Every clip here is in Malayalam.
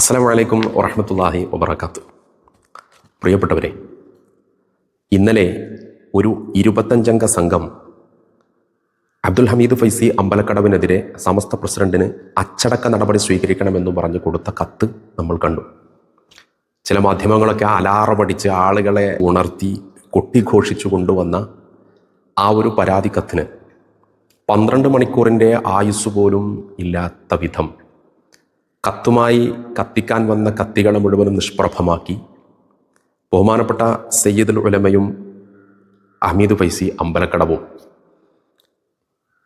അസ്സലാമു വലൈക്കും വറഹമത്തല്ലാഹി വബർക്കാത്ത് പ്രിയപ്പെട്ടവരെ ഇന്നലെ ഒരു ഇരുപത്തഞ്ചംഗ സംഘം അബ്ദുൽ ഹമീദ് ഫൈസി അമ്പലക്കടവിനെതിരെ സമസ്ത പ്രസിഡന്റിന് അച്ചടക്ക നടപടി സ്വീകരിക്കണമെന്ന് പറഞ്ഞ് കൊടുത്ത കത്ത് നമ്മൾ കണ്ടു. ചില മാധ്യമങ്ങളൊക്കെ അലാറമടിച്ച് ആളുകളെ ഉണർത്തി കൊട്ടിഘോഷിച്ചു കൊണ്ടുവന്ന ആ ഒരു പരാതി കത്തിന് പന്ത്രണ്ട് മണിക്കൂറിന്റെ ആയുസ് പോലും ഇല്ലാത്ത വിധം കത്തുമായി കത്തിക്കാൻ വന്ന കത്തികളെ മുഴുവനും നിഷ്പ്രഭമാക്കി. ബഹുമാനപ്പെട്ട സയ്യിദുൽ ഉലമയും അഹമ്മീദ് ഫൈസി അമ്പലക്കടവും.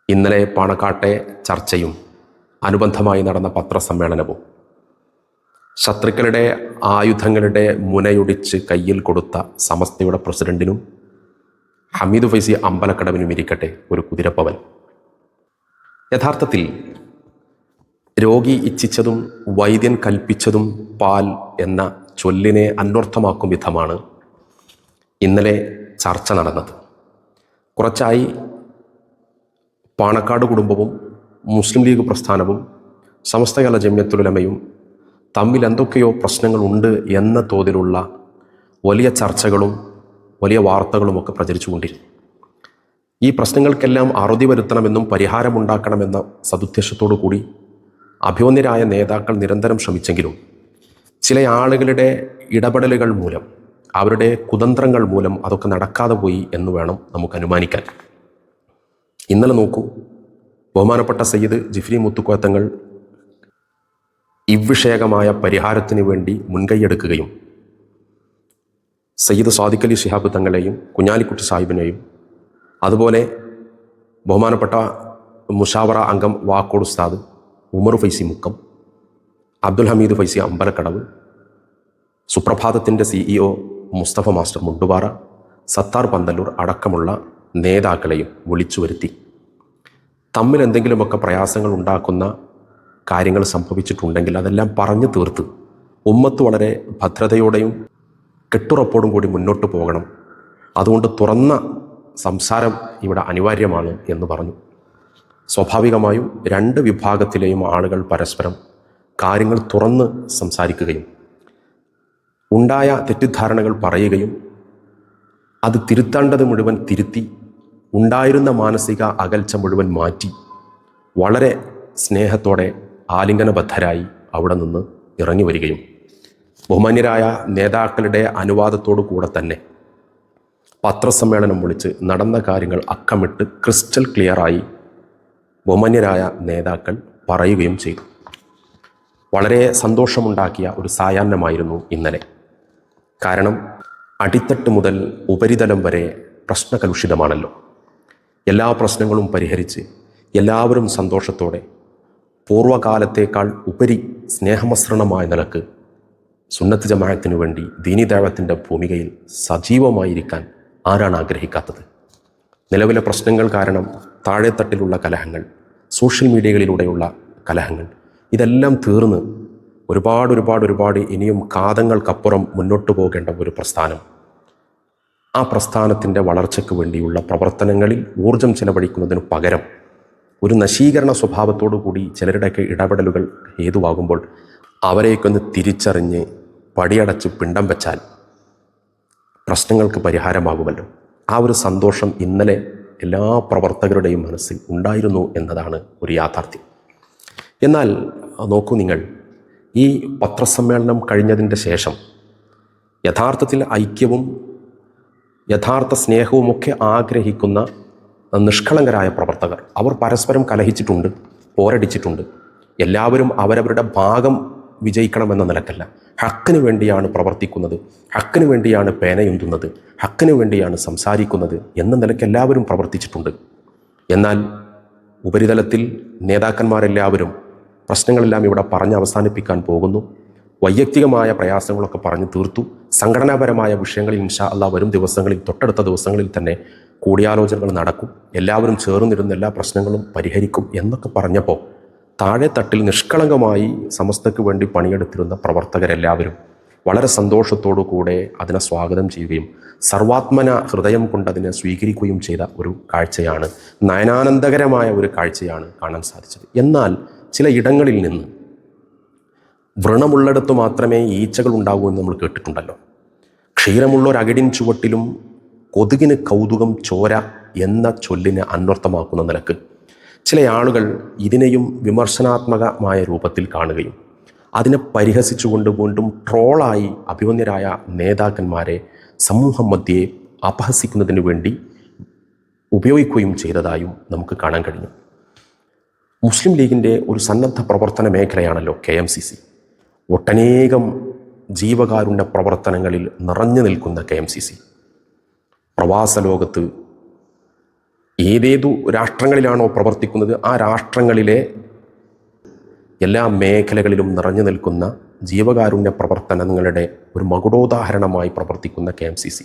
ഇന്നലെ പാണക്കാട്ടെ ചർച്ചയും അനുബന്ധമായി നടന്ന പത്രസമ്മേളനവും. ശത്രുക്കളുടെ ആയുധങ്ങളുടെ മുനയൊടിച്ച് കയ്യിൽ കൊടുത്ത സമസ്തയുടെ പ്രസിഡന്റിനും ഹമീദ് ഫൈസി അമ്പലക്കടവിനും ഇരിക്കട്ടെ ഒരു കുതിരപ്പവൻ. യഥാർത്ഥത്തിൽ രോഗി ഇച്ഛിച്ചതും വൈദ്യൻ കൽപ്പിച്ചതും പാൽ എന്ന ചൊല്ലിനെ അന്വർത്ഥമാക്കും വിധമാണ് ഇന്നലെ ചർച്ച നടന്നത്. കുറച്ചായി പാണക്കാട് കുടുംബവും മുസ്ലിം ലീഗ് പ്രസ്ഥാനവും സമസ്തകല ജമ്യത്തുലമയും തമ്മിൽ എന്തൊക്കെയോ പ്രശ്നങ്ങളുണ്ട് എന്ന തോതിലുള്ള വലിയ ചർച്ചകളും വലിയ വാർത്തകളുമൊക്കെ പ്രചരിച്ചുകൊണ്ടിരുന്നു. ഈ പ്രശ്നങ്ങൾക്കെല്ലാം അറുതി വരുത്തണമെന്നും പരിഹാരമുണ്ടാക്കണമെന്ന സതുദ്ദേശത്തോടു കൂടി അഭ്യോന്യരായ നേതാക്കൾ നിരന്തരം ശ്രമിച്ചെങ്കിലും ചില ആളുകളുടെ ഇടപെടലുകൾ മൂലം അവരുടെ കുതന്ത്രങ്ങൾ മൂലം അതൊക്കെ നടക്കാതെ പോയി എന്ന് വേണം നമുക്ക് അനുമാനിക്കാൻ. ഇന്നലെ നോക്കൂ ബഹുമാനപ്പെട്ട സയ്യിദ് ജിഫ്രി മുത്തുക്കോത്തങ്ങൾ ഇവ്വിഷേകമായ പരിഹാരത്തിന് വേണ്ടി മുൻകൈയെടുക്കുകയും സയ്യിദ് സ്വാദിഖലി ഷിഹാബ് തങ്ങളെയും കുഞ്ഞാലിക്കുട്ടി സാഹിബിനെയും അതുപോലെ ബഹുമാനപ്പെട്ട മുഷാവറ അംഗം വാക്കോട് ഉസ്താദ് ഉമർ ഫൈസി മുക്കം അബ്ദുൽ ഹമീദ് ഫൈസി അമ്പലക്കടവ് സുപ്രഭാതത്തിന്റെ സിഇഒ മുസ്തഫ മാസ്റ്റർ മുണ്ടുപാറ സത്താർ പന്തല്ലൂർ അടക്കമുള്ള നേതാക്കളെയും വിളിച്ചു വരുത്തി. തമ്മിൽ എന്തെങ്കിലുമൊക്കെ പ്രയാസങ്ങൾ ഉണ്ടാക്കുന്ന കാര്യങ്ങൾ സംഭവിച്ചിട്ടുണ്ടെങ്കിൽ അതെല്ലാം പറഞ്ഞു തീർത്ത് ഉമ്മത്ത് വളരെ ഭദ്രതയോടെയും കെട്ടുറപ്പോടും കൂടി മുന്നോട്ട് പോകണം. അതുകൊണ്ട് തുറന്ന സംസാരം ഇവിടെ അനിവാര്യമാണ് എന്ന് പറഞ്ഞു. സ്വാഭാവികമായും രണ്ട് വിഭാഗത്തിലെയും ആളുകൾ പരസ്പരം കാര്യങ്ങൾ തുറന്ന് സംസാരിക്കുകയും ഉണ്ടായ തെറ്റിദ്ധാരണകൾ പറയുകയും അത് തിരുത്തേണ്ടത് മുഴുവൻ തിരുത്തി ഉണ്ടായിരുന്ന മാനസിക അകൽച്ച മുഴുവൻ മാറ്റി വളരെ സ്നേഹത്തോടെ ആലിംഗനബദ്ധരായി അവിടെ നിന്ന് ഇറങ്ങി വരികയും ബഹുമാന്യരായ നേതാക്കളുടെ അനുവാദത്തോടു കൂടെ തന്നെ പത്രസമ്മേളനം വിളിച്ച് നടന്ന കാര്യങ്ങൾ അക്കമിട്ട് ക്രിസ്റ്റൽ ക്ലിയറായി ബഹുമാന്യരായ നേതാക്കൾ പറയുകയും ചെയ്തു. വളരെ സന്തോഷമുണ്ടാക്കിയ ഒരു സായാഹ്നമായിരുന്നു ഇന്നലെ. കാരണം അടിത്തട്ട് മുതൽ ഉപരിതലം വരെ പ്രശ്നകലുഷിതമാണല്ലോ. എല്ലാ പ്രശ്നങ്ങളും പരിഹരിച്ച് എല്ലാവരും സന്തോഷത്തോടെ പൂർവകാലത്തേക്കാൾ ഉപരി സ്നേഹമസൃണമായ നിലയ്ക്ക് സുന്നത്ത് ജമാഅത്തിനു വേണ്ടി ദീനിദേവത്തിന്റെ ഭൂമികയിൽ സജീവമായിരിക്കാൻ ആരാണ് ആഗ്രഹിക്കാത്തത്? നിലവിലെ പ്രശ്നങ്ങൾ കാരണം താഴെത്തട്ടിലുള്ള കലഹങ്ങൾ സോഷ്യൽ മീഡിയകളിലൂടെയുള്ള കലഹങ്ങൾ ഇതെല്ലാം തീർന്ന് ഒരുപാട് ഒരുപാട് ഒരുപാട് ഇനിയും കാതങ്ങൾക്കപ്പുറം മുന്നോട്ട് പോകേണ്ട ഒരു പ്രസ്ഥാനം. ആ പ്രസ്ഥാനത്തിന്റെ വളർച്ചയ്ക്ക് വേണ്ടിയുള്ള പ്രവർത്തനങ്ങളിൽ ഊർജം ചെലവഴിക്കുന്നതിന് പകരം ഒരു നശീകരണ സ്വഭാവത്തോടു കൂടി ചിലരുടെയൊക്കെ ഇടപെടലുകൾ ഹേതുവാകുമ്പോൾ അവരെയൊക്കൊന്ന് തിരിച്ചറിഞ്ഞ് പടിയടച്ച് പിണ്ടം വെച്ചാൽ പ്രശ്നങ്ങൾക്ക് പരിഹാരമാകുമല്ലോ. ആ ഒരു സന്തോഷം ഇന്നലെ എല്ലാ പ്രവർത്തകരുടെയും മനസ്സിൽ ഉണ്ടായിരുന്നു എന്നതാണ് ഒരു യാഥാർത്ഥ്യം. എന്നാൽ നോക്കൂ നിങ്ങൾ ഈ പത്രസമ്മേളനം കഴിഞ്ഞതിന്റെ ശേഷം യഥാർത്ഥത്തിൽ ഐക്യവും യഥാർത്ഥ സ്നേഹവുമൊക്കെ ആഗ്രഹിക്കുന്ന നിഷ്കളങ്കരായ പ്രവർത്തകർ അവർ പരസ്പരം കലഹിച്ചിട്ടുണ്ട് പോരടിച്ചിട്ടുണ്ട്. എല്ലാവരും അവരവരുടെ ഭാഗം വിജയിക്കണമെന്ന നിലക്കല്ല. ഹക്കിന് വേണ്ടിയാണ് പ്രവർത്തിക്കുന്നത്. ഹക്കിന് വേണ്ടിയാണ് പേനയുന്തുന്നത്. ഹക്കിന് വേണ്ടിയാണ് സംസാരിക്കുന്നത് എന്ന നിലയ്ക്ക് എല്ലാവരും പ്രവർത്തിച്ചിട്ടുണ്ട്. എന്നാൽ ഉപരിതലത്തിൽ നേതാക്കന്മാരെല്ലാവരും പ്രശ്നങ്ങളെല്ലാം ഇവിടെ പറഞ്ഞ് അവസാനിപ്പിക്കാൻ പോകുന്നു. വൈയക്തികമായ പ്രയാസങ്ങളൊക്കെ പറഞ്ഞു തീർത്തു. സംഘടനാപരമായ വിഷയങ്ങളിൽ ഇൻഷാ അല്ല വരും ദിവസങ്ങളിൽ തൊട്ടടുത്ത ദിവസങ്ങളിൽ തന്നെ കൂടിയാലോചനകൾ നടക്കും. എല്ലാവരും ചേർന്നിരുന്ന എല്ലാ പ്രശ്നങ്ങളും പരിഹരിക്കും എന്നൊക്കെ പറഞ്ഞപ്പോൾ താഴെ തട്ടിൽ നിഷ്കളങ്കമായി സമസ്തയ്ക്ക് വേണ്ടി പണിയെടുത്തിരുന്ന പ്രവർത്തകരെല്ലാവരും വളരെ സന്തോഷത്തോടു കൂടെ അതിനെ സ്വാഗതം ചെയ്യുകയും സർവാത്മന ഹൃദയം കൊണ്ട് അതിനെ സ്വീകരിക്കുകയും ചെയ്ത ഒരു കാഴ്ചയാണ് നയനാനന്ദകരമായ ഒരു കാഴ്ചയാണ് കാണാൻ സാധിച്ചത്. എന്നാൽ ചില ഇടങ്ങളിൽ നിന്ന് വ്രണമുള്ളിടത്ത് മാത്രമേ ഈച്ചകൾ ഉണ്ടാകൂ എന്ന് നമ്മൾ കേട്ടിട്ടുണ്ടല്ലോ. ക്ഷീരമുള്ള ഒരു അകിടിൻ ചുവട്ടിലും കൊതുകിന് കൗതുകം ചോര എന്ന ചൊല്ലിനെ അന്വർത്ഥമാക്കുന്ന നിലയ്ക്ക് ചില ആളുകൾ ഇതിനെയും വിമർശനാത്മകമായ രൂപത്തിൽ കാണുകയും അതിനെ പരിഹസിച്ചുകൊണ്ട് വീണ്ടും ട്രോളായി അഭിമന്യരായ നേതാക്കന്മാരെ സമൂഹം മധ്യേ അപഹസിക്കുന്നതിന് വേണ്ടി ഉപയോഗിക്കുകയും ചെയ്തതായും നമുക്ക് കാണാൻ കഴിഞ്ഞു. മുസ്ലിം ലീഗിന്റെ ഒരു സന്നദ്ധ പ്രവർത്തന മേഖലയാണല്ലോ കെ എം സി സി. ഒട്ടനേകം ജീവകാരുണ്യ പ്രവർത്തനങ്ങളിൽ നിറഞ്ഞു നിൽക്കുന്ന കെ എം സി സി. പ്രവാസ ലോകത്ത് ഏതേതു രാഷ്ട്രങ്ങളിലാണോ പ്രവർത്തിക്കുന്നത് ആ രാഷ്ട്രങ്ങളിലെ എല്ലാ മേഖലകളിലും നിറഞ്ഞു നിൽക്കുന്ന ജീവകാരുണ്യ പ്രവർത്തനങ്ങളുടെ ഒരു മകുടോദാഹരണമായി പ്രവർത്തിക്കുന്ന കെ എം സി സി.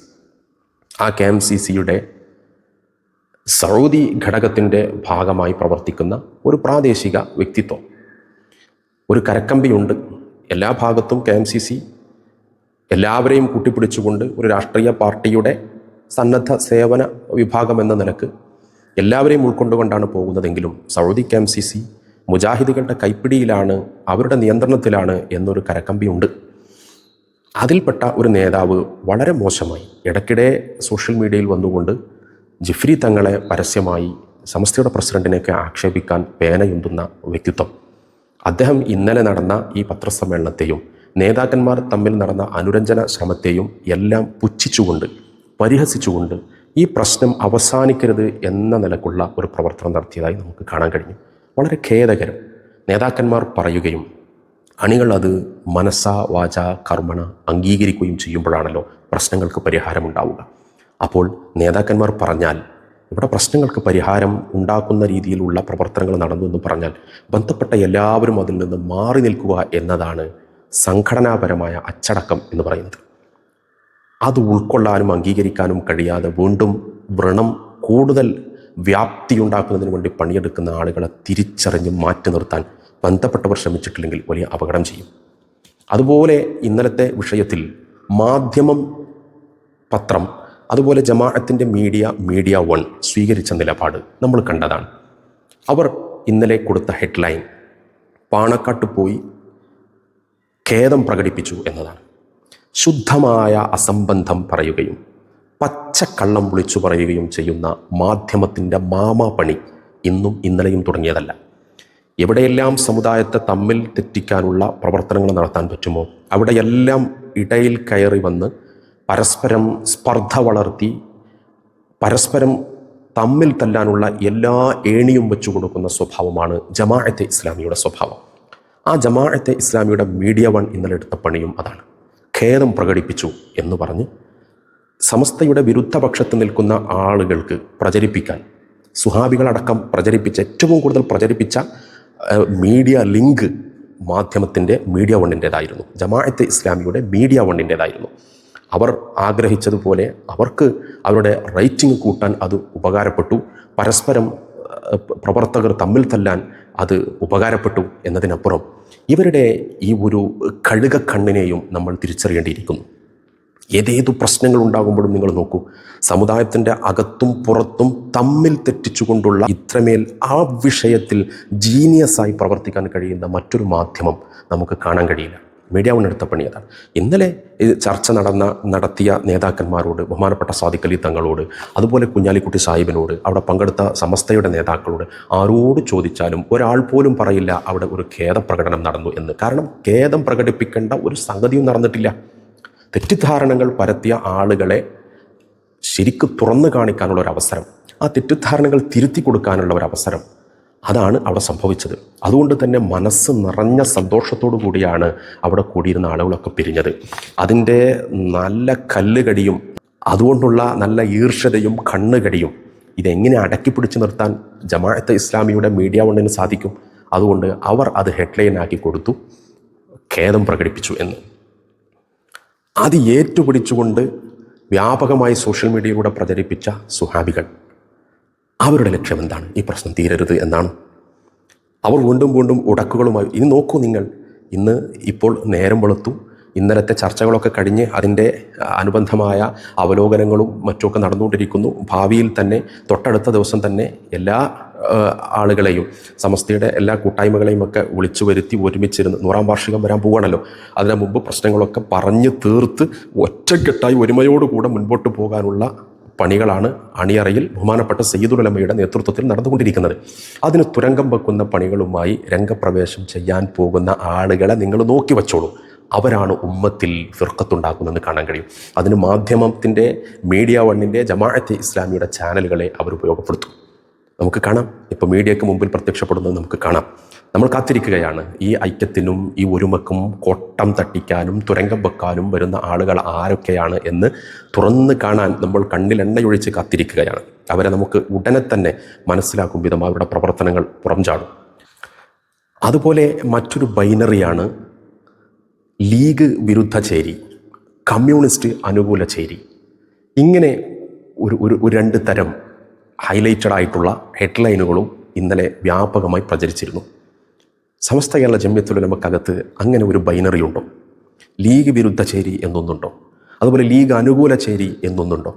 ആ കെ എം സി സിയുടെ സൗദി ഘടകത്തിന്റെ ഭാഗമായി പ്രവർത്തിക്കുന്ന ഒരു പ്രാദേശിക വ്യക്തിത്വം. ഒരു കരക്കമ്പിയുണ്ട്. എല്ലാ ഭാഗത്തും കെ എം സി സി എല്ലാവരെയും കൂട്ടിപ്പിടിച്ചുകൊണ്ട് ഒരു രാഷ്ട്രീയ പാർട്ടിയുടെ സന്നദ്ധ സേവന വിഭാഗം എന്ന നിലയ്ക്ക് എല്ലാവരെയും ഉൾക്കൊണ്ടുകൊണ്ടാണ് പോകുന്നതെങ്കിലും സൗദി എം സി സി മുജാഹിദുകളുടെ കൈപ്പിടിയിലാണ് അവരുടെ നിയന്ത്രണത്തിലാണ് എന്നൊരു കരക്കമ്പിയുണ്ട്. അതിൽപ്പെട്ട ഒരു നേതാവ് വളരെ മോശമായി ഇടയ്ക്കിടെ സോഷ്യൽ മീഡിയയിൽ വന്നുകൊണ്ട് ജിഫ്രി തങ്ങളെ പരസ്യമായി സമസ്തയുടെ പ്രസിഡന്റിനെയൊക്കെ ആക്ഷേപിക്കാൻ പേനയുന്തുന്ന വ്യക്തിത്വം. അദ്ദേഹം ഇന്നലെ നടന്ന ഈ പത്രസമ്മേളനത്തെയും നേതാക്കന്മാർ തമ്മിൽ നടന്ന അനുരഞ്ജന ശ്രമത്തെയും എല്ലാം പുച്ഛിച്ചുകൊണ്ട് പരിഹസിച്ചുകൊണ്ട് ഈ പ്രശ്നം അവസാനിക്കരുത് എന്ന നിലക്കുള്ള ഒരു പ്രവർത്തനം നടത്തിയതായി നമുക്ക് കാണാൻ കഴിഞ്ഞു. വളരെ ഖേദകരം. നേതാക്കന്മാർ പറയുകയും അണികൾ അത് മനസ്സ വാച കർമ്മണ അംഗീകരിക്കുകയും ചെയ്യുമ്പോഴാണല്ലോ പ്രശ്നങ്ങൾക്ക് പരിഹാരമുണ്ടാവുക അപ്പോൾ നേതാക്കന്മാർ പറഞ്ഞാൽ ഇവിടെ പ്രശ്നങ്ങൾക്ക് പരിഹാരം ഉണ്ടാക്കുന്ന രീതിയിലുള്ള പ്രവർത്തനങ്ങൾ നടന്നു എന്ന് പറഞ്ഞാൽ ബന്ധപ്പെട്ട എല്ലാവരും അതിൽ നിന്ന് മാറി നിൽക്കുക എന്നതാണ് സംഘടനാപരമായ അച്ചടക്കം എന്ന് പറയുന്നത്. അത് ഉൾക്കൊള്ളാനും അംഗീകരിക്കാനും കഴിയാതെ വീണ്ടും വ്രണം കൂടുതൽ വ്യാപ്തിയുണ്ടാക്കുന്നതിന് വേണ്ടി പണിയെടുക്കുന്ന ആളുകളെ തിരിച്ചറിഞ്ഞ് മാറ്റി നിർത്താൻ ബന്ധപ്പെട്ടവർ ശ്രമിച്ചിട്ടില്ലെങ്കിൽ വലിയ അപകടം ചെയ്യും. അതുപോലെ ഇന്നലത്തെ വിഷയത്തിൽ മാധ്യമം പത്രം അതുപോലെ ജമാഅത്തിന്റെ മീഡിയ മീഡിയ വൺ സ്വീകരിച്ച നിലപാട് നമ്മൾ കണ്ടതാണ്. അവർ ഇന്നലെ കൊടുത്ത ഹെഡ്ലൈൻ പാണക്കാട്ട് പോയി ഖേദം പ്രകടിപ്പിച്ചു എന്നതാണ്. ശുദ്ധമായ അസംബന്ധം പറയുകയും പച്ചക്കള്ളം വിളിച്ചു പറയുകയും ചെയ്യുന്ന മാധ്യമത്തിന്റെ മാമാപണി ഇന്നും ഇന്നലെയും തുടങ്ങിയതല്ല. എവിടെയെല്ലാം സമുദായത്തെ തമ്മിൽ തെറ്റിക്കാനുള്ള പ്രവർത്തനങ്ങൾ നടത്താൻ പറ്റുമോ? അവിടെയെല്ലാം ഇടയിൽ കയറി വന്ന് പരസ്പരം സ്പർദ്ധ വളർത്തി പരസ്പരം തമ്മിൽ തല്ലാനുള്ള എല്ലാ ഏണിയും വെച്ചു കൊടുക്കുന്ന സ്വഭാവമാണ് ജമാഅത്തെ ഇസ്ലാമിയുടെ സ്വഭാവം. ആ ജമാഅത്തെ ഇസ്ലാമിയുടെ മീഡിയ വൺ ഇന്നലെ എടുത്ത പണിയും അതാണ്. ഖേദം പ്രകടിപ്പിച്ചു എന്ന് പറഞ്ഞ് സമസ്തയുടെ വിരുദ്ധപക്ഷത്ത് നിൽക്കുന്ന ആളുകൾക്ക് പ്രചരിപ്പിക്കാൻ സുഹാബികളടക്കം പ്രചരിപ്പിച്ച ഏറ്റവും കൂടുതൽ പ്രചരിപ്പിച്ച മീഡിയ ലിങ്ക് മാധ്യമത്തിന്റെ മീഡിയ വണ്ണിന്റേതായിരുന്നു. ജമാഅത്തെ ഇസ്ലാമിയുടെ മീഡിയ വണ്ണിന്റേതായിരുന്നു. അവർ ആഗ്രഹിച്ചതുപോലെ അവർക്ക് അവരുടെ റേറ്റിംഗ് കൂട്ടാൻ അത് ഉപകാരപ്പെട്ടു. പരസ്പരം പ്രവർത്തകർ തമ്മിൽ തല്ലാൻ അത് ഉപകാരപ്പെട്ടു എന്നതിനപ്പുറം ഇവരുടെ ഈ ഒരു കഴുക കണ്ണിനെയും നമ്മൾ തിരിച്ചറിയേണ്ടിയിരിക്കുന്നു. ഏതേതു പ്രശ്നങ്ങൾ ഉണ്ടാകുമ്പോഴും നിങ്ങൾ നോക്കൂ സമുദായത്തിന്റെ അകത്തും പുറത്തും തമ്മിൽ തെറ്റിച്ചുകൊണ്ടുള്ള ഇത്രമേൽ ആ വിഷയത്തിൽ ജീനിയസായി പ്രവർത്തിക്കാൻ കഴിയുന്ന മറ്റൊരു മാധ്യമം നമുക്ക് കാണാൻ കഴിയില്ല. മീഡിയ വൺ എടുത്ത പണി അതാണ്. ഇന്നലെ ചർച്ച നടന്ന നടത്തിയ നേതാക്കന്മാരോട് ബഹുമാനപ്പെട്ട സാദിഖലി തങ്ങളോട് അതുപോലെ കുഞ്ഞാലിക്കുട്ടി സാഹിബിനോട് അവിടെ പങ്കെടുത്ത സമസ്തയുടെ നേതാക്കളോട് ആരോട് ചോദിച്ചാലും ഒരാൾ പോലും പറയില്ല അവിടെ ഒരു ഖേദപ്രകടനം നടന്നു എന്ന്. കാരണം ഖേദം പ്രകടിപ്പിക്കേണ്ട ഒരു സംഗതിയും നടന്നിട്ടില്ല. തെറ്റിദ്ധാരണകൾ പരത്തിയ ആളുകളെ ശരിക്ക് തുറന്നു കാണിക്കാനുള്ള ഒരു അവസരം ആ തെറ്റിദ്ധാരണകൾ തിരുത്തി കൊടുക്കാനുള്ള ഒരു അവസരം അതാണ് അവിടെ സംഭവിച്ചത്. അതുകൊണ്ട് തന്നെ മനസ്സ് നിറഞ്ഞ സന്തോഷത്തോടു കൂടിയാണ് അവിടെ കൂടിയിരുന്ന ആളുകളൊക്കെ പിരിഞ്ഞത്. അതിന്റെ നല്ല കല്ലുകടിയും അതുകൊണ്ടുള്ള നല്ല ഈർഷ്യതയും കണ്ണുകടിയും ഇതെങ്ങനെ അടക്കി പിടിച്ചു നിർത്താൻ ജമാഅത്തെ ഇസ്ലാമിയുടെ മീഡിയ വണ്ണിന് സാധിക്കും? അതുകൊണ്ട് അവർ അത് ഹെഡ്ലൈനാക്കി കൊടുത്തു ഖേദം പ്രകടിപ്പിച്ചു എന്ന്. അത് ഏറ്റുപിടിച്ചുകൊണ്ട് വ്യാപകമായി സോഷ്യൽ മീഡിയയിലൂടെ പ്രചരിപ്പിച്ച സുഹാബികൾ. അവരുടെ ലക്ഷ്യം എന്താണ്? ഈ പ്രശ്നം തീരരുത് എന്നാണ്. അവർ വീണ്ടും വീണ്ടും ഉടക്കുകളുമായി ഇനി നോക്കൂ നിങ്ങൾ ഇന്ന് ഇപ്പോൾ നേരം വെളുത്തു ഇന്നലത്തെ ചർച്ചകളൊക്കെ കഴിഞ്ഞ് അതിന്റെ അനുബന്ധമായ അവലോകനങ്ങളും മറ്റുമൊക്കെ നടന്നുകൊണ്ടിരിക്കുന്നു. ഭാവിയിൽ തന്നെ തൊട്ടടുത്ത ദിവസം തന്നെ എല്ലാ ആളുകളെയും സമസ്തയുടെ എല്ലാ കൂട്ടായ്മകളെയും ഒക്കെ വിളിച്ചു വരുത്തി ഒരുമിച്ചിരുന്ന് നൂറാം വാർഷികം വരാൻ പോവുകയാണല്ലോ. അതിനു മുമ്പ് പ്രശ്നങ്ങളൊക്കെ പറഞ്ഞ് തീർത്ത് ഒറ്റക്കെട്ടായി ഒരുമയോടുകൂടെ മുൻപോട്ട് പോകാനുള്ള പണികളാണ് അണിയറയിൽ ബഹുമാനപ്പെട്ട സയ്യിദുലമയുടെ നേതൃത്വത്തിൽ നടന്നുകൊണ്ടിരിക്കുന്നത്. അതിന് തുരങ്കം വെക്കുന്ന പണികളുമായി രംഗപ്രവേശം ചെയ്യാൻ പോകുന്ന ആളുകളെ നിങ്ങൾ നോക്കി വച്ചോളൂ. അവരാണ് ഉമ്മത്തിൽ ഫിർക്കത്തുണ്ടാക്കുന്നതെന്ന് കാണാൻ കഴിയും. അതിന് മാധ്യമത്തിന്റെ മീഡിയ വണ്ണിന്റെ ജമാഅത്തെ ഇസ്ലാമിയുടെ ചാനലുകളെ അവർ ഉപയോഗപ്പെടുത്തും. നമുക്ക് കാണാം. ഇപ്പോൾ മീഡിയയ്ക്ക് മുമ്പിൽ പ്രത്യക്ഷപ്പെടുന്നത് നമുക്ക് കാണാം. നമ്മൾ കാത്തിരിക്കുകയാണ്. ഈ ഐക്യത്തിനും ഈ ഒരുമക്കും കോട്ടം തട്ടിക്കാനും തുരങ്കം വെക്കാനും വരുന്ന ആളുകൾ ആരൊക്കെയാണ് എന്ന് തുറന്ന് കാണാൻ നമ്മൾ കണ്ണിൽ എണ്ണയൊഴിച്ച് കാത്തിരിക്കുകയാണ്. അവരെ നമുക്ക് ഉടനെ തന്നെ മനസ്സിലാക്കും വിധം അവരുടെ പ്രവർത്തനങ്ങൾ പുറംചാടും അതുപോലെ മറ്റൊരു ബൈനറിയാണ് ലീഗ് വിരുദ്ധ ചേരി കമ്മ്യൂണിസ്റ്റ് അനുകൂല ചേരി. ഇങ്ങനെ ഒരു ഒരു രണ്ട് തരം ഹൈലൈറ്റഡ് ആയിട്ടുള്ള ഹെഡ്ലൈനുകളും ഇന്നലെ വ്യാപകമായി പ്രചരിച്ചിരുന്നു. സമസ്ത കേരള ജമ്യത്തുലമക്കകത്ത് അങ്ങനെ ഒരു ബൈനറി ഉണ്ടോ? ലീഗ് വിരുദ്ധ ചേരി എന്നൊന്നുണ്ടോ? അതുപോലെ ലീഗ് അനുകൂല ചേരി എന്നൊന്നുണ്ടോ?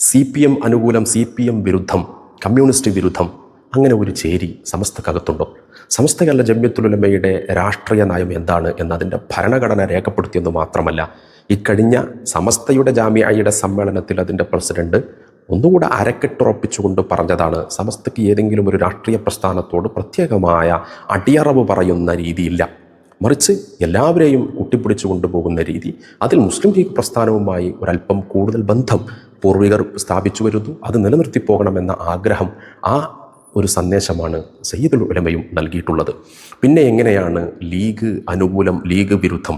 സി പി എം അനുകൂലം സി പി എം വിരുദ്ധം കമ്മ്യൂണിസ്റ്റ് വിരുദ്ധം അങ്ങനെ ഒരു ചേരി സമസ്തക്കകത്തുണ്ടോ? സമസ്ത കേരള ജമ്യത്തുലമയുടെ രാഷ്ട്രീയ നയം എന്താണ് എന്നതിന്റെ ഭരണഘടന രേഖപ്പെടുത്തിയെന്ന് മാത്രമല്ല ഇക്കഴിഞ്ഞ സമസ്തയുടെ ജാമ്യയുടെ സമ്മേളനത്തിൽ അതിന്റെ പ്രസിഡന്റ് ഒന്നുകൂടെ അരക്കെട്ടുറപ്പിച്ചുകൊണ്ട് പറഞ്ഞതാണ് സമസ്തക്ക് ഏതെങ്കിലും ഒരു രാഷ്ട്രീയ പ്രസ്ഥാനത്തോട് പ്രത്യേകമായ അടിയറവ് പറയുന്ന രീതിയില്ല. മറിച്ച് എല്ലാവരെയും കൂട്ടിപ്പിടിച്ചു കൊണ്ടുപോകുന്ന രീതി അതിൽ മുസ്ലിം ലീഗ് പ്രസ്ഥാനവുമായി ഒരല്പം കൂടുതൽ ബന്ധം പൂർവികർ സ്ഥാപിച്ചു വരുന്നു. അത് നിലനിർത്തി പോകണമെന്ന ആഗ്രഹം ആ ഒരു സന്ദേശമാണ് സയ്യിദുൽ ഉലമയും നൽകിയിട്ടുള്ളത്. പിന്നെ എങ്ങനെയാണ് ലീഗ് അനുകൂലം ലീഗ് വിരുദ്ധം?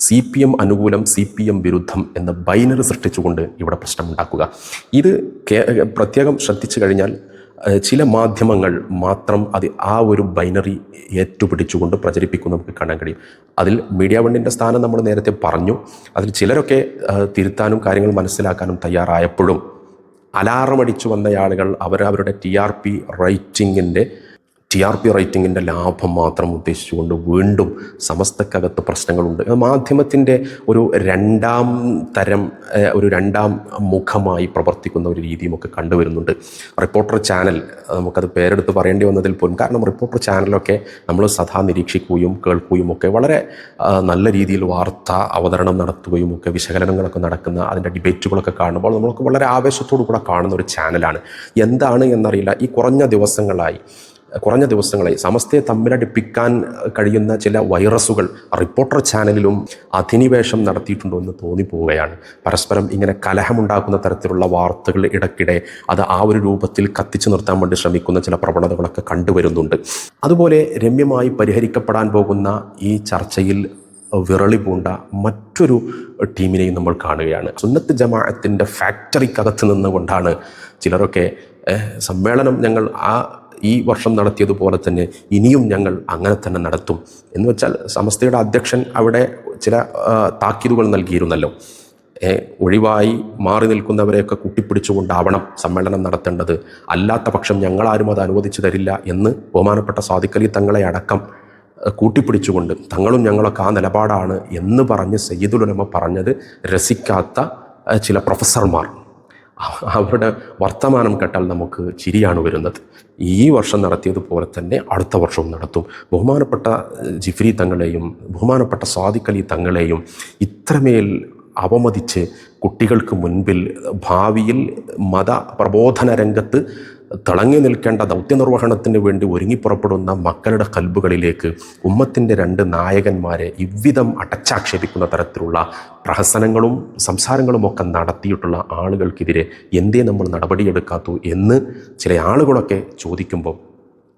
സി പി എം അനുകൂലം സി പി എം വിരുദ്ധം എന്ന ബൈനറി സൃഷ്ടിച്ചുകൊണ്ട് ഇവിടെ പ്രശ്നമുണ്ടാക്കുക. ഇത് പ്രത്യേകം ശ്രദ്ധിച്ചു കഴിഞ്ഞാൽ ചില മാധ്യമങ്ങൾ മാത്രം അത് ആ ഒരു ബൈനറി ഏറ്റുപിടിച്ചുകൊണ്ട് പ്രചരിപ്പിക്കുന്നു നമുക്ക് കാണാൻ കഴിയും. അതിൽ മീഡിയ വണ്ണിന്റെ സ്ഥാനം നമ്മൾ നേരത്തെ പറഞ്ഞു. അതിൽ ചിലരൊക്കെ തിരുത്താനും കാര്യങ്ങൾ മനസ്സിലാക്കാനും തയ്യാറായപ്പോഴും അലാറമടിച്ചു വന്ന ആളുകൾ അവർ അവരുടെ ടി ആർ പി റേറ്റിങ്ങിന്റെ ടി ആർ പി റേറ്റിങ്ങിന്റെ ലാഭം മാത്രം ഉദ്ദേശിച്ചുകൊണ്ട് വീണ്ടും സമസ്തക്കകത്ത് പ്രശ്നങ്ങളുണ്ട്. മാധ്യമത്തിന്റെ ഒരു രണ്ടാം തരം ഒരു രണ്ടാം മുഖമായി പ്രവർത്തിക്കുന്ന ഒരു രീതിയുമൊക്കെ കണ്ടുവരുന്നുണ്ട്. റിപ്പോർട്ടർ ചാനൽ നമുക്കത് പേരെടുത്ത് പറയേണ്ടി വന്നതിൽ പോലും കാരണം റിപ്പോർട്ടർ ചാനലൊക്കെ നമ്മൾ സദാ നിരീക്ഷിക്കുകയും കേൾക്കുകയും ഒക്കെ വളരെ നല്ല രീതിയിൽ വാർത്ത അവതരണം നടത്തുകയും ഒക്കെ വിശകലനങ്ങളൊക്കെ നടക്കുന്ന അതിന്റെ ഡിബേറ്റുകളൊക്കെ കാണുമ്പോൾ നമ്മൾക്ക് വളരെ ആവേശത്തോടു കൂടെ കാണുന്ന ഒരു ചാനലാണ്. എന്താണ് എന്നറിയില്ല. ഈ കുറഞ്ഞ ദിവസങ്ങളായി കുറഞ്ഞ ദിവസങ്ങളായി സമസ്തയെ തമ്മിലടിപ്പിക്കാൻ കഴിയുന്ന ചില വൈറസുകൾ റിപ്പോർട്ടർ ചാനലിലും അധിനിവേശം നടത്തിയിട്ടുണ്ടോ എന്ന് തോന്നിപ്പോവുകയാണ്. പരസ്പരം ഇങ്ങനെ കലഹമുണ്ടാക്കുന്ന തരത്തിലുള്ള വാർത്തകൾ ഇടയ്ക്കിടെ അത് ആ ഒരു രൂപത്തിൽ കത്തിച്ചു നിർത്താൻ വേണ്ടി ശ്രമിക്കുന്ന ചില പ്രവണതകളൊക്കെ കണ്ടുവരുന്നുണ്ട്. അതുപോലെ രമ്യമായി പരിഹരിക്കപ്പെടാൻ പോകുന്ന ഈ ചർച്ചയിൽ വിറളി പൂണ്ട മറ്റൊരു ടീമിനെയും നമ്മൾ കാണുകയാണ്. സുന്നത്ത് ജമാഅത്തിന്റെ ഫാക്ടറിക്കകത്ത് നിന്നുകൊണ്ടാണ് ചിലരൊക്കെ സമ്മേളനം ഞങ്ങൾ ആ ഈ വർഷം നടത്തിയതുപോലെ തന്നെ ഇനിയും ഞങ്ങൾ അങ്ങനെ തന്നെ നടത്തും. എന്ന് വെച്ചാൽ സമസ്തയുടെ അധ്യക്ഷൻ അവിടെ ചില താക്കീതുകൾ നൽകിയിരുന്നല്ലോ. ഒഴിവായി മാറി നിൽക്കുന്നവരെയൊക്കെ കൂട്ടിപ്പിടിച്ചുകൊണ്ടാവണം സമ്മേളനം നടത്തേണ്ടത്. അല്ലാത്ത പക്ഷം ഞങ്ങളാരും അത് അനുവദിച്ചു തരില്ല എന്ന് ബഹുമാനപ്പെട്ട സാദിഖലി തങ്ങളെ അടക്കം കൂട്ടിപ്പിടിച്ചുകൊണ്ട് തങ്ങളും ഞങ്ങളൊക്കെ ആ നിലപാടാണ് എന്ന് പറഞ്ഞ് സയ്യിദുലമ പറഞ്ഞത് രസിക്കാത്ത ചില പ്രൊഫസർമാർ. അവരുടെ വർത്തമാനം കേട്ടാൽ നമുക്ക് ചിരിയാണ് വരുന്നത്. ഈ വർഷം നടത്തിയതുപോലെ തന്നെ അടുത്ത വർഷവും നടത്തും. ബഹുമാനപ്പെട്ട ജിഫ്രി തങ്ങളെയും ബഹുമാനപ്പെട്ട സ്വാദിഖലി തങ്ങളെയും ഇത്രമേൽ അവമതിച്ച് കുട്ടികൾക്ക് മുൻപിൽ ഭാവിയിൽ മത പ്രബോധന രംഗത്ത് തിളങ്ങി നിൽക്കേണ്ട ദൗത്യനിർവഹണത്തിന് വേണ്ടി ഒരുങ്ങിപ്പുറപ്പെടുന്ന മക്കളുടെ കൽബുകളിലേക്ക് ഉമ്മത്തിന്റെ രണ്ട് നായകന്മാരെ ഇവ്വിധം അടച്ചാക്ഷേപിക്കുന്ന തരത്തിലുള്ള പ്രഹസനങ്ങളും സംസാരങ്ങളുമൊക്കെ നടത്തിയിട്ടുള്ള ആളുകൾക്കെതിരെ എന്തേ നമ്മൾ നടപടിയെടുക്കാത്തു എന്ന് ചില ആളുകളൊക്കെ ചോദിക്കുമ്പോൾ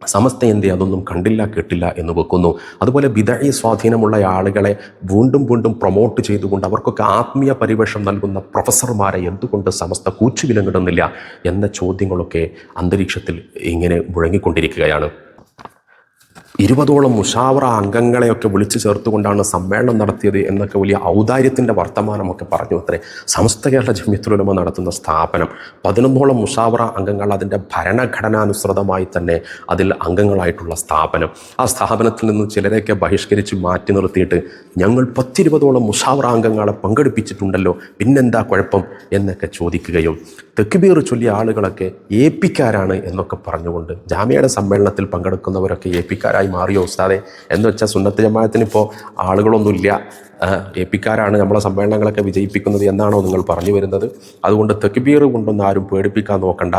സമസ്ത എന്തി അതൊന്നും കണ്ടില്ല കേട്ടില്ല എന്ന് വെക്കുന്നു. അതുപോലെ വിദഴി സ്വാധീനമുള്ള ആളുകളെ വീണ്ടും വീണ്ടും പ്രൊമോട്ട് ചെയ്തുകൊണ്ട് അവർക്കൊക്കെ ആത്മീയ പരിവേഷം നൽകുന്ന പ്രൊഫസർമാരെ എന്തുകൊണ്ട് സമസ്ത കൂച്ചുവിലങ്ങിടുന്നില്ല? എന്ന ചോദ്യങ്ങളൊക്കെ അന്തരീക്ഷത്തിൽ ഇങ്ങനെ മുഴങ്ങിക്കൊണ്ടിരിക്കുകയാണ്. ഇരുപതോളം മുഷാവറ അംഗങ്ങളെയൊക്കെ വിളിച്ചു ചേർത്തുകൊണ്ടാണ് സമ്മേളനം നടത്തിയത് എന്നൊക്കെ വലിയ ഔദാര്യത്തിന്റെ വർത്തമാനമൊക്കെ പറഞ്ഞു അത്രേ. സമസ്ത കേരള ജമ്യത്തുലമ നടത്തുന്ന സ്ഥാപനം പതിനൊന്നോളം മുഷാവറ അംഗങ്ങൾ അതിന്റെ ഭരണഘടനാനുസൃതമായി തന്നെ അതിൽ അംഗങ്ങളായിട്ടുള്ള സ്ഥാപനം. ആ സ്ഥാപനത്തിൽ നിന്ന് ചിലരെയൊക്കെ ബഹിഷ്കരിച്ച് മാറ്റി നിർത്തിയിട്ട് ഞങ്ങൾ പത്തിരുപതോളം മുഷാവറ അംഗങ്ങളെ പങ്കെടുപ്പിച്ചിട്ടുണ്ടല്ലോ പിന്നെന്താ കുഴപ്പം എന്നൊക്കെ ചോദിക്കുകയും തെക്കുബീർ ചൊല്ലിയ ആളുകളൊക്കെ ഏപ്പിക്കാരാണ് പിക്കാരാണ് എന്നൊക്കെ പറഞ്ഞുകൊണ്ട് ജാമ്യയുടെ സമ്മേളനത്തിൽ പങ്കെടുക്കുന്നവരൊക്കെ എ പിക്കാരായി മാറിയോ ഉസ്താദെ? എന്ന് വെച്ചാൽ സുന്നത്ത് ജമാഅത്തിന് ഇപ്പോൾ ആളുകളൊന്നുമില്ല. എ പിക്കാരാണ് നമ്മളെ സമ്മേളനങ്ങളൊക്കെ വിജയിപ്പിക്കുന്നത് എന്നാണോ നിങ്ങൾ പറഞ്ഞു വരുന്നത്. അതുകൊണ്ട് തെക്കുബീർ കൊണ്ടൊന്നും ആരും പേടിപ്പിക്കാൻ നോക്കണ്ട.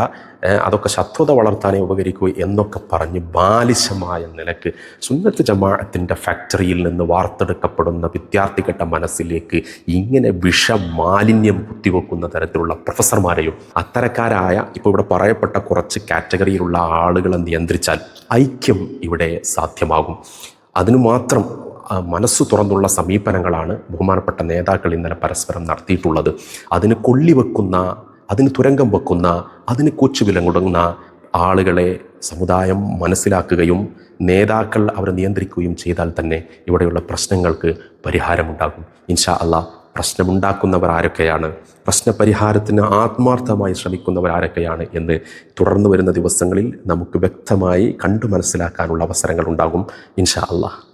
അതൊക്കെ ശത്രുത വളർത്താനേ ഉപകരിക്കൂ എന്നൊക്കെ പറഞ്ഞ് ബാലിശമായ നിലയ്ക്ക് സുന്നത്ത് ജമാഅത്തിന്റെ ഫാക്ടറിയിൽ നിന്ന് വാർത്തെടുക്കപ്പെടുന്ന വിദ്യാർത്ഥികളുടെ മനസ്സിലേക്ക് ഇങ്ങനെ വിഷമാലിന്യം കുത്തിവെക്കുന്ന തരത്തിലുള്ള പ്രൊഫസർമാരെയും അത്തരക്കാരായ ഇപ്പോൾ ഇവിടെ പറയപ്പെട്ട കുറച്ച് കാറ്റഗറിയിലുള്ള ആളുകളെ നിയന്ത്രിച്ചാൽ ഐക്യം ഇവിടെ സാധ്യമാകും. അതിനു മാത്രം മനസ്സ് തുറന്നുള്ള സമീപനങ്ങളാണ് ബഹുമാനപ്പെട്ട നേതാക്കൾ ഇന്നലെ പരസ്പരം നടത്തിയിട്ടുള്ളത്. അതിന് കൊള്ളിവെക്കുന്ന അതിന് തുരങ്കം വെക്കുന്ന അതിന് കൊച്ചുവിലങ്ങുടങ്ങുന്ന ആളുകളെ സമുദായം മനസ്സിലാക്കുകയും നേതാക്കൾ അവരെ നിയന്ത്രിക്കുകയും ചെയ്താൽ തന്നെ ഇവിടെയുള്ള പ്രശ്നങ്ങൾക്ക് പരിഹാരമുണ്ടാകും. ഇൻഷാ അല്ല പ്രശ്നമുണ്ടാക്കുന്നവർ ആരൊക്കെയാണ്? പ്രശ്നപരിഹാരത്തിന് ആത്മാർത്ഥമായി ശ്രമിക്കുന്നവർ ആരൊക്കെയാണ് എന്ന് തുടർന്നു വരുന്ന ദിവസങ്ങളിൽ നമുക്ക് വ്യക്തമായി കണ്ടു മനസ്സിലാക്കാനുള്ള അവസരങ്ങൾ ഉണ്ടാകും. ഇൻഷാ അള്ളാഹ്